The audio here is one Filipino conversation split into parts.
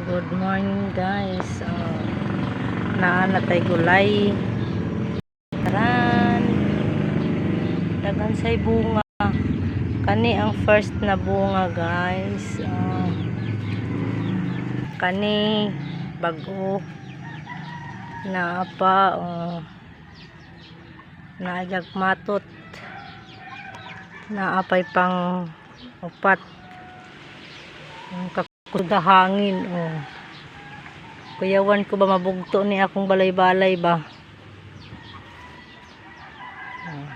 Good morning guys. Uh, naanatay gulay. Taran. Dagan say bunga. Kani ang first na bunga guys. Uh, kani bago na pa uh, naajag matot naapay pang upat ang kakudahangin oh. kuyawan ko ba mabugto ni akong balay-balay ba? Oh.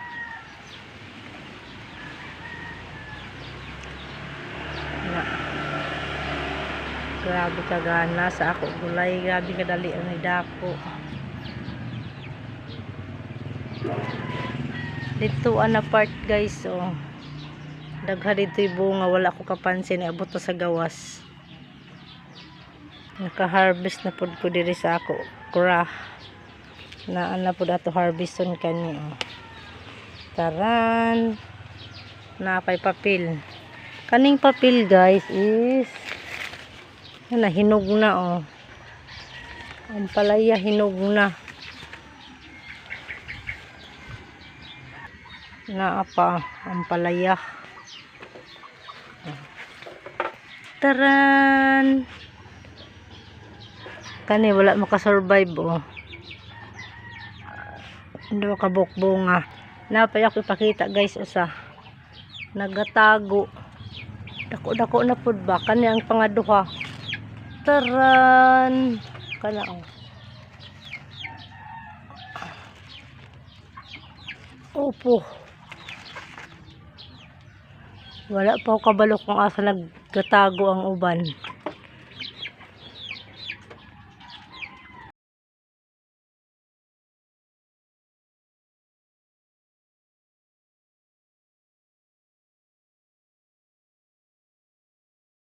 Grabe ka gana. Sa ako gulay. Grabe kadali ang idako dito ana part guys oh. Dagha dito yung bunga. Wala ko kapansin. Abot to sa gawas naka-harvest na pod ko diri sa ako. Kura. Na ana pod ato harveston kani oh. taran. Napay papel. Kaning papel guys is na hinog na oh. Ang palaya hinog na. Na apa ang palaya. Taran kani wala makasurvive oh. Hindi makabukbunga. Napay ako ipakita guys usa nagatago. Dako dako na pud ba? Kani ang pangaduha. Taran! Kana oh. Opo. Wala pa ako kabalo kung asa nagkatago ang uban.